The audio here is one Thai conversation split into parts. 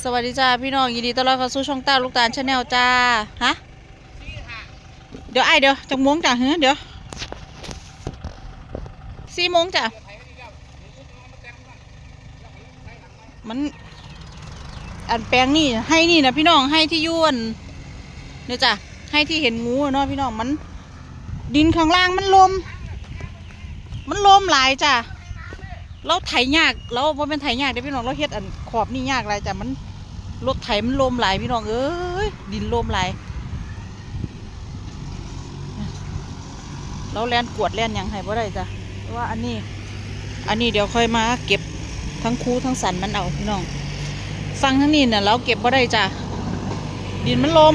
สวัสดีจ้าพี่น้องยินดีต้อนรับเข้าสู่ช่องต้าลูกตาลชาแนลจ้าฮะเดี๋ยวไอเดี๋ยวจังม้งจ้ะเฮ้เดี๋ยวสี่โมงจ้ะมันอันแปลงนี่ให้นี่นะพี่น้องให้ที่ยวนเนี่ยจ้ะให้ที่เห็นงูเนาะพี่น้องมัน ดินข้างล่างมันลม มันลมหลายจ้ะ เราไถยากเราพอเป็นไถยากเด้พี่น้องเราเฮ็ดอันขอบนี่ยากหลายจ้ะมันรถไถมันลมไหลพี่น้องเอ้ยดินลมไหลเราแล่นกวดแล่นยังให้บ่ได้จ้ะเพราะว่าอันนี้ อันนี้เดี๋ยวค่อยมาเก็บทั้งคูทั้งสันมันเอาพี่น้องฟังทั้งนี้น่ะเราเก็บบ่ได้จ้ะดินมันลม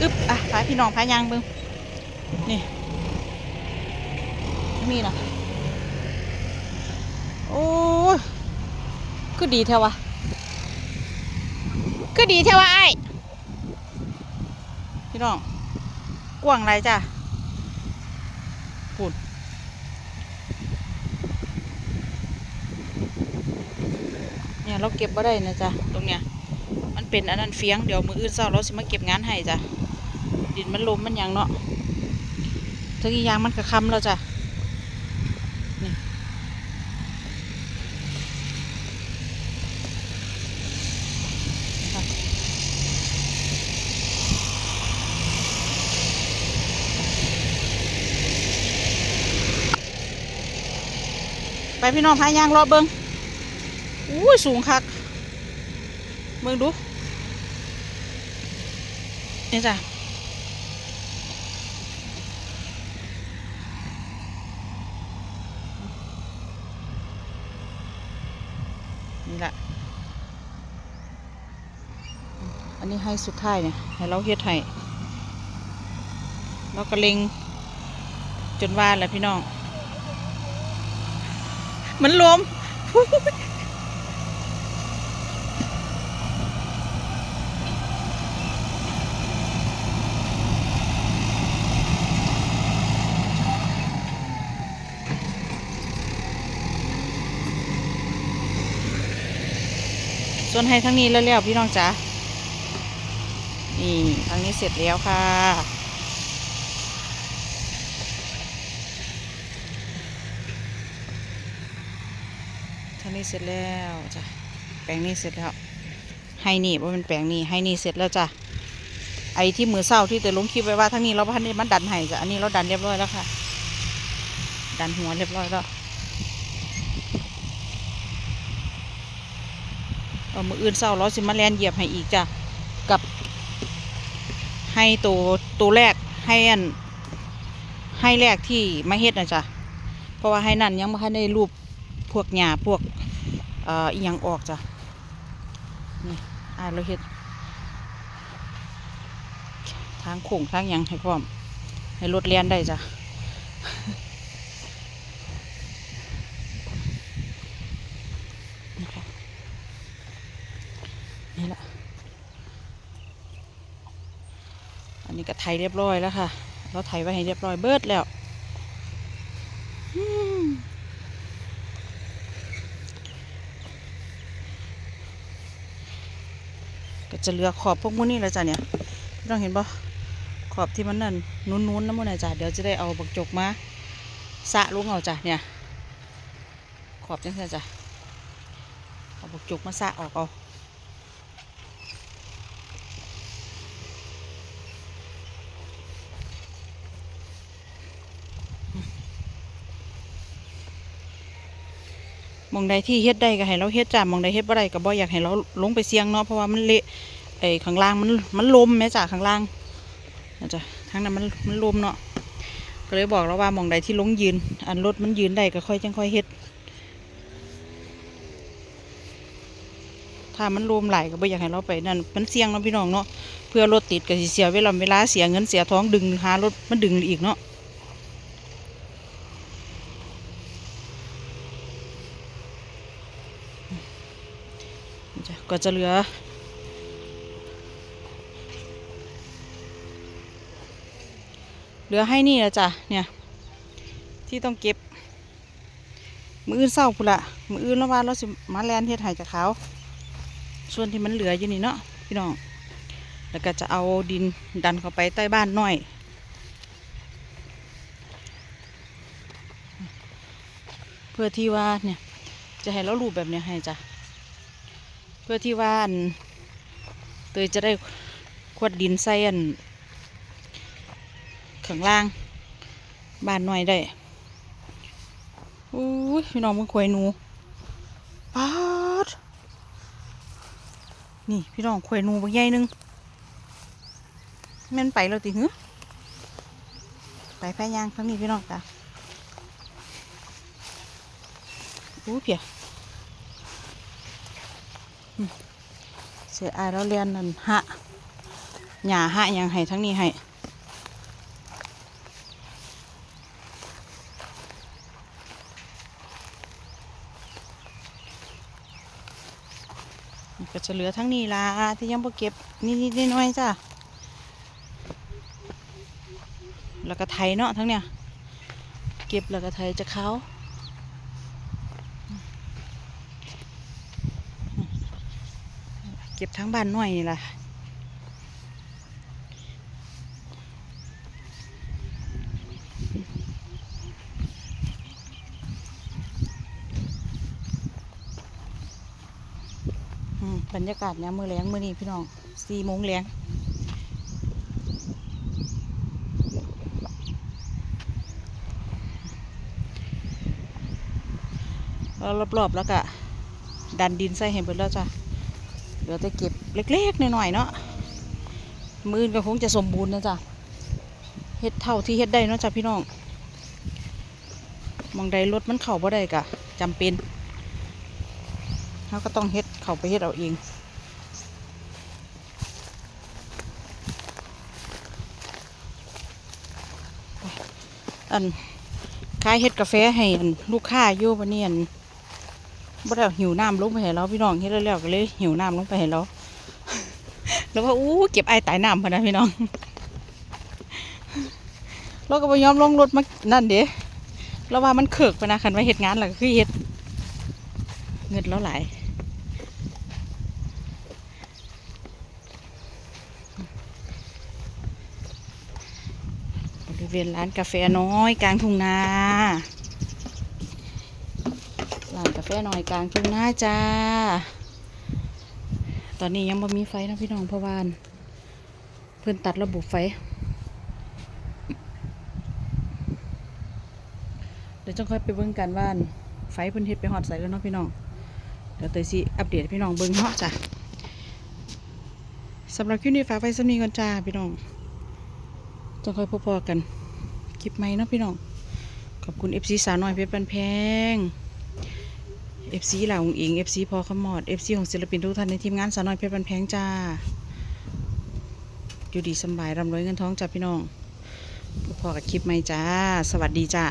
อึ๊บอะพาพี่น้องพายางเบิ่งนี่ มีนะโอ้ยคือดีเท่าวะคือดีเท่าวะไอ้พี่น้องกว้างไรจ้ะปุ่นเนี่ยเราเก็บมาได้นะจ๊ะตรงเนี้ยมันเป็นอันนั้นเฟียงเดี๋ยวมืออื่นเศร้าเราสิมาเก็บงานให้จ้ะดินมันลมมันยังเนาะทั้งอีกอย่างมันกระคำแล้วจ้ะ ไปพี่น้องพายางรอเบิงอู้ยสูงคัก เบิงดู นี่จ้ะนี่แหละอันนี้ให้สุดท้ายเนี่ย ให้เราเฮ็ดให้เราก็เลงจนว่าแหละพี่น้อง มันรวมส่วนให้ทั้งนี้แล้วๆพี่น้องจ๋านี่ทั้งนี้เสร็จแล้วค่ะ นี้เสร็จแล้วจ้ะแปลงนี้เสร็จแล้ว ให้นี่ว่าเป็นแปลงนี้ให้นี่เสร็จแล้วจ้ะไอ้ที่มือเศร้าที่แต่ลงคลิปไว้ว่าทั้งนี้เราพันนี้มันดันให้จ้ะอันนี้เราดันเรียบร้อยแล้วค่ะ ดันหัวเรียบร้อยแล้วเอามืออื่นเศร้าเราสิมาแลนเหยียบให้อีกจ้ะกับ ให้ตัวตัวแรกให้อันให้แรกที่มาเฮ็ดนะจ้ะเพราะว่าให้นั่นยังไม่ทันได้รูป พวกหญ้าพวกเอ่ออีหยังออกจ้ะนี่อ่าเราเฮ็ดทางโค้งทางหยังให้พร้อม ให้รถเลียนได้จ้ะนี่แหละอันนี้ก็ไทยเรียบร้อยแล้วค่ะ เราไถไว้ให้เรียบร้อยเบิดแล้วอืมก็ จะเหลือขอบพวกมุ้นี่แล้วจ้ะเนี่ยต้องเห็นปะขอบที่มันนั่นนุ้นๆนะมุนน่ะจ้ะเดี๋ยวจะได้เอาบักจกมาสะลงเอาจ้ะเนี่ย ขอบจังเลยจ้ะเอาบักจกมาสะออกเอา มองใดที่เฮ็ดได้ก็ให้เราเฮ็ดจ้ะหมองใดเฮ็ดบ่ได้ก็บ่อยากให้เราลงไปเสี่ยงเนาะเพราะว่ามันเละไอ้ข้างล่างมันมันลมแม่จ้ะข้างล่างนะจ้ะทางนั้นมันมันลมเนาะก็เลยบอกเราว่ามองใดที่ลงยืน อันรถมันยืนได้ก็ค่อยจังค่อยเฮ็ดถ้ามันลมไหลายก็บ่อยากให้เราไปนั่นมันเสี่ยงเนาะพี่น้องเนาะเพื่อรถติดก็สิเสียเวลาเวลาเสียเงินเสียท้องดึงหารถมันดึงอีกเนาะ จ้ะก็จะเหลือ เหลือให้นี่แหละจ้ะเนี่ย ที่ต้องเก็บ มืออื่นเศร้าพุละมืออื่นแล้วว่าเราสิมาแลนเฮ็ดไห้จากเขาส่วนที่มันเหลืออยู่นี่เนาะพี่น้องแล้วก็จะเอาดินดันเข้าไปใต้บ้านหน่อยเพื่อที่ว่าเนี่ยจะให้เรารูปแบบเนี้ยให้จ้ะ เพื่อที่ว่าอันเตยจะได้ขวดดินใส่อันข้างล่างบานหน่อยได้อุ้ยพี่น้องมึงควยหนูป๊าดนี่พี่น้องควยหนูบางใหญ่หนึงแม่นไปแล้วติหือไปแพ้ยางทั้งนี้พี่น้องจ้ะอู้เพีย เสียอายแล้วเรียนนั่นหะหญ้าหะยังให้ทั้งนี้ให้ก็จะเหลือทั้งนี้ละที่ยังบ่เก็บนี่นี่น้อยๆจ้ะแล้วก็ไทยเนาะทั้งเนี้ยเก็บแล้วก็ไทยจะเขา ก็บทั้งบ้านน้อยนี่ล่ะอืมบรรยากาศเนี่ยมือแรงมือนี้พี่น้องสี่โมงแรงรอบๆแล้วก็ดันดินใส่ให้เบิดแล้วจ้ะ เหลือแต่เก็บเล็กๆหน่อยๆเนาะมืออนก็คงจะสมบูรณ์นะจ้ะเฮ็ดเท่าที่เฮ็ดได้เนาะจ้ะพี่น้องมองใดรถมันเข่าบ่ได้กะจำเป็นเขาก็ต้องเฮ็ดเข้าไปเฮ็ดเอาเองอันขายเฮ็ดกาแฟให้อันลูกค้าอยู่วันนี้อัน บ่ได้เอาหิวน้ำลงไปให้เราพี่น้องเฮ็ดแล้วก็เลยหิวน้ำลงไปให้เราแล้วว่าอู้เก็บไอายตายน้ำพะนะพี่น้องเราก็บ่ยอมลงรถมานั่นเด้เราว่ามันเขิกไปนะคันว่าเฮ็ดงานแล้วก็คือเฮ็ดเงินแล้วหลายบริเวณร้านกาแฟน้อยกลางทุ่งนา แฟน้อยกลางทุ่งนาจ้า ตอนนี้ยังบ่มีไฟนะพี่น้องพะว่าเพื่อนตัดระบบไฟ เดี๋ยวจะค่อยไปเบิ่งกันว่านไฟเพิ่นเฮ็ดไปฮอดใส่แล้วเนาะพี่น้อง เดี๋ยวเตยสิอัปเดตพี่น้องเบิ่งเนาะจ้ะสำหรับคลิปนี้ฝากไว้สำนีก่อนจ้าพี่น้องจะค่อยพบๆกันคลิปใหม่เนาะพี่น้อง ขอบคุณ FC สาวน้อยเพชรบันแพง FC เหล่าองอิง FC พอขมอด FC ของศิลปินทุกท่านในทีมงานสาวน้อยเพชรบันแพงจ้า อยู่ดีสบายร่ำรวยเงินท้องจ้าพี่น้องพอกับคลิปไหมจ้า สวัสดีจ้า